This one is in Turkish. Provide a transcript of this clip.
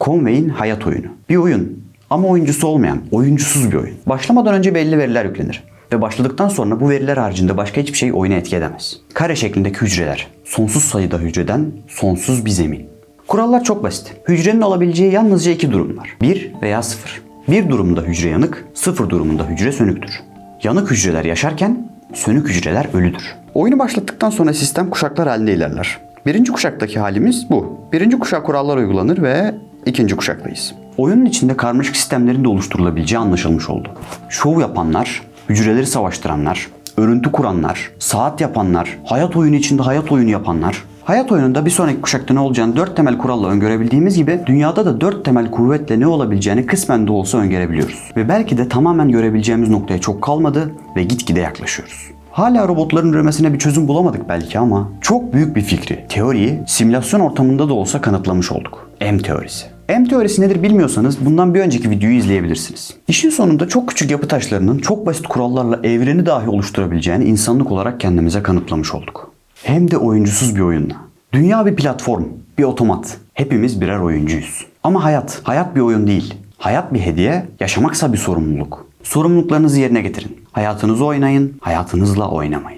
Conway'in Hayat Oyunu. Bir oyun ama oyuncusu olmayan, oyuncusuz bir oyun. Başlamadan önce belli veriler yüklenir. Ve başladıktan sonra bu veriler haricinde başka hiçbir şey oyuna etki edemez. Kare şeklindeki hücreler, sonsuz sayıda hücreden sonsuz bir zemin. Kurallar çok basit. Hücrenin olabileceği yalnızca iki durum var. 1 veya 0. Bir durumda hücre yanık, sıfır durumunda hücre sönüktür. Yanık hücreler yaşarken sönük hücreler ölüdür. Oyunu başlattıktan sonra sistem kuşaklar halinde ilerler. Birinci kuşaktaki halimiz bu. Birinci kuşak kurallar uygulanır ve ikinci kuşaktayız. Oyunun içinde karmaşık sistemlerin de oluşturulabileceği anlaşılmış oldu. Şov yapanlar, hücreleri savaştıranlar, örüntü kuranlar, saat yapanlar, hayat oyunu içinde hayat oyunu yapanlar, Hayat oyununda bir sonraki kuşakta ne olacağını dört temel kuralla öngörebildiğimiz gibi dünyada da dört temel kuvvetle ne olabileceğini kısmen de olsa öngörebiliyoruz. Ve belki de tamamen görebileceğimiz noktaya çok kalmadı ve gitgide yaklaşıyoruz. Hala robotların üremesine bir çözüm bulamadık belki ama çok büyük bir fikri, teoriyi simülasyon ortamında da olsa kanıtlamış olduk. M teorisi. M teorisi nedir bilmiyorsanız bundan bir önceki videoyu izleyebilirsiniz. İşin sonunda çok küçük yapı taşlarının çok basit kurallarla evreni dahi oluşturabileceğini insanlık olarak kendimize kanıtlamış olduk. Hem de oyuncusuz bir oyunla. Dünya bir platform, bir otomat. Hepimiz birer oyuncuyuz. Ama hayat, hayat bir oyun değil. Hayat bir hediye, yaşamaksa bir sorumluluk. Sorumluluklarınızı yerine getirin. Hayatınızı oynayın, hayatınızla oynamayın.